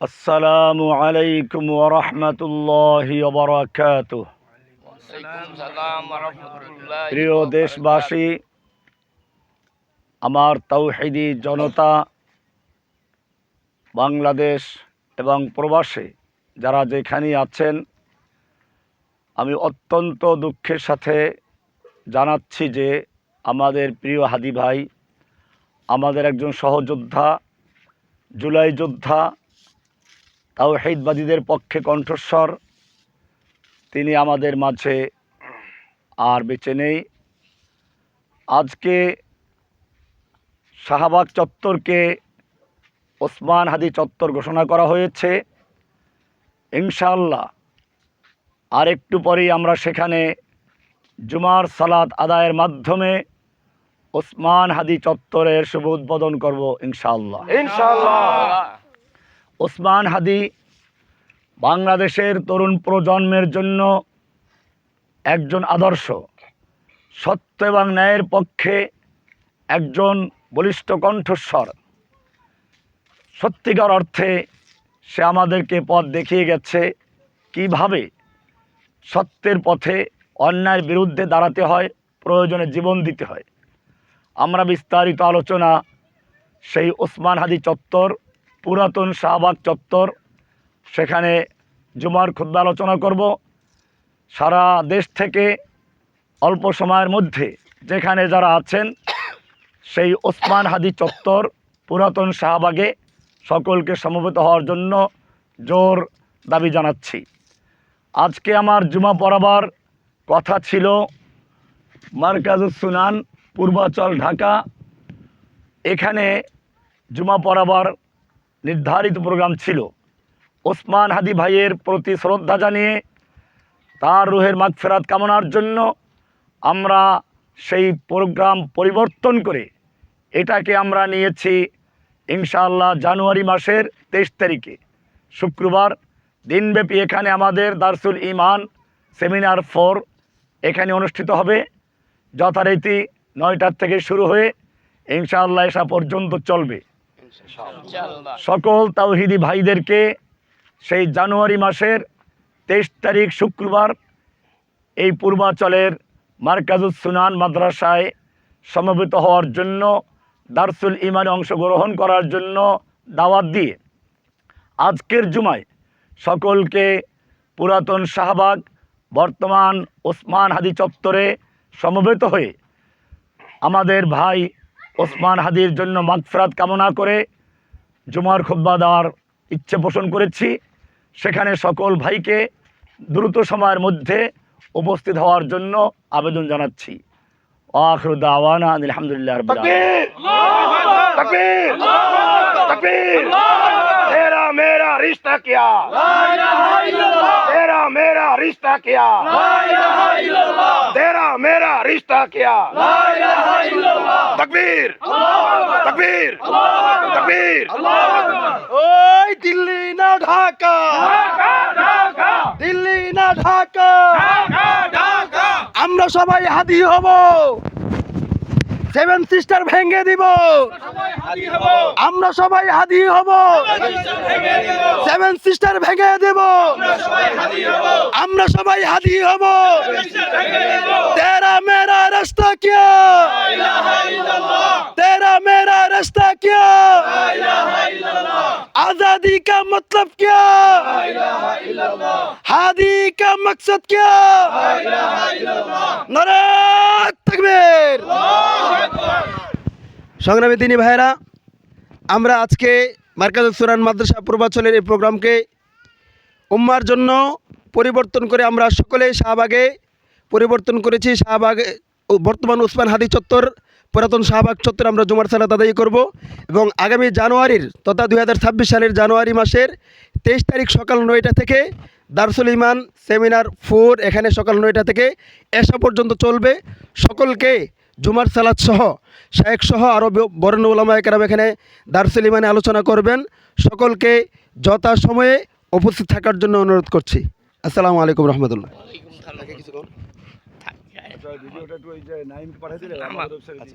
আসসালামু আলাইকুম ওরহমতুল্লাহ বরকাত প্রিয় দেশবাসী, আমার তৌহিদি জনতা, বাংলাদেশ এবং প্রবাসে যারা যেখানেই আছেন, আমি অত্যন্ত দুঃখের সাথে জানাচ্ছি যে আমাদের প্রিয় হাদি ভাই, আমাদের একজন সহযোদ্ধা জুলাই যোদ্ধা, তাওহিদবাদীদের পক্ষে কণ্ঠস্বর। তিনি আমাদের মাঝে আর বেঁচে নেই। আজকে শাহবাগ চত্বরকে ওসমান হাদি চত্বর ঘোষণা করা হয়েছে। ইনশাআল্লাহ আর একটু পরেই আমরা সেখানে জুমার সালাত আদায়ের মাধ্যমে ওসমান হাদি চত্বরের শুভ উদ্বোধন করব ইনশাআল্লাহ। ওসমান হাদি বাংলাদেশের তরুণ প্রজন্মের জন্য একজন আদর্শ সত্য এবং ন্যায়ের পক্ষে একজন বলিষ্ঠ কণ্ঠস্বর। সত্যিকার অর্থে সে আমাদেরকে পথ দেখিয়ে গেছে কীভাবে সত্যের পথে অন্যায়ের বিরুদ্ধে দাঁড়াতে হয় প্রয়োজনে জীবন দিতে হয়। আমরা বিস্তারিত আলোচনা সেই ওসমান হাদি চত্বর, পুরাতন শাহবাগ চত্বর। সেখানে জুমার খুদ্া আলোচনা করব। সারা দেশ থেকে অল্প সময়ের মধ্যে যেখানে যারা আছেন, সেই ওসমান হাদি চত্বর, পুরাতন শাহবাগে সকলকে সমবেত হওয়ার জন্য জোর দাবি জানাচ্ছি। আজকে আমার জুমা পড়াবার কথা ছিল মার্কাজুস সুনান পূর্বাচল ঢাকা। এখানে জুমা পড়াবার নির্ধারিত প্রোগ্রাম ছিল। ওসমান হাদি ভাইয়ের প্রতি শ্রদ্ধা জানিয়ে তার রুহের মাগফেরাত কামনার জন্য আমরা সেই প্রোগ্রাম পরিবর্তন করে এটাকে আমরা নিয়েছি ইনশাআল্লাহ জানুয়ারি মাসের তেইশ তারিখে। শুক্রবার দিনব্যাপী এখানে আমাদের দারসুল ইমান সেমিনার ফোর এখানে অনুষ্ঠিত হবে। যথারীতি নয়টার থেকে শুরু হয়ে ইনশাআল্লাহ এসা পর্যন্ত চলবে। সকল তাওহিদি ভাইদেরকে সেই জানুয়ারি মাসের তেইশ তারিখ শুক্রবার এই পূর্বাচলের মার্কাজুস সুনান মাদ্রাসায় সমবেত হওয়ার জন্য দারসুল ইমানে অংশগ্রহণ করার জন্য দাওয়াত দিয়ে আজকের জুমায় সকলকে পুরাতন শাহবাগ বর্তমান ওসমান হাদি চত্বরে সমবেত হয়ে আমাদের ভাই ওসমান হাদির জন্য মাগফরাত কামনা করে জুমার খুব্বা দেওয়ার ইচ্ছে পোষণ করেছি। সেখানে সকল ভাইকে দ্রুত সময়ের মধ্যে উপস্থিত হওয়ার জন্য আবেদন জানাচ্ছি। আখরুদ আওয়ানা আলহামদুলিল্লাহ तेरा मेरा रिश्ता क्या तेरा मेरा रिश्ता क्या तेरा मेरा रिश्ता क्या तकबीर तकबीर तकबीर ওই দিল্লি না ঢাকা দিল্লি না ঢাকা আমরা সবাই হাদি হব সেভেন সিস্টার ভেঙে দিব আমরা সবাই হাদি হব সেভেন সিস্টার ভেঙে দেব আমরা সবাই হাদি হব তেরা মেরা রাস্তা क्या तेरा मेरा रास्ता क्या आजादी का मतलब क्या हादी का मकसद क्या नारा तकबीर সংগ্রামী তিনি ভাইরা আমরা আজকে মার্কাজ সুরান মাদ্রাসা পূর্বাঞ্চলের এই প্রোগ্রামকে উম্মার জন্য পরিবর্তন করে আমরা সকলে শাহবাগে পরিবর্তন করেছি। শাহবাগে বর্তমান উসমান হাদি চত্বর, পুরাতন শাহবাগ চত্বর আমরা জুমার সালাত আদায় করব এবং আগামী জানুয়ারির তথা দু হাজার ছাব্বিশ সালের জানুয়ারি মাসের তেইশ তারিখ সকাল নয়টা থেকে দারসুল ইমান সেমিনার ফোর এখানে সকাল নয়টা থেকে এসা পর্যন্ত চলবে। সকলকে জুমার সালাদ সহ শায়েক সহ আরও বরেণ্য ওলামা একরাম এখানে দার্সেলিমানে আলোচনা করবেন। সকলকে যথা সময়ে উপস্থিত থাকার জন্য অনুরোধ করছি। আসসালামু আলাইকুম রহমতুল্লাহ। ভিডিওটা একটু ওই যে পাঠিয়ে দিলে আমার ওয়েবসাইটে।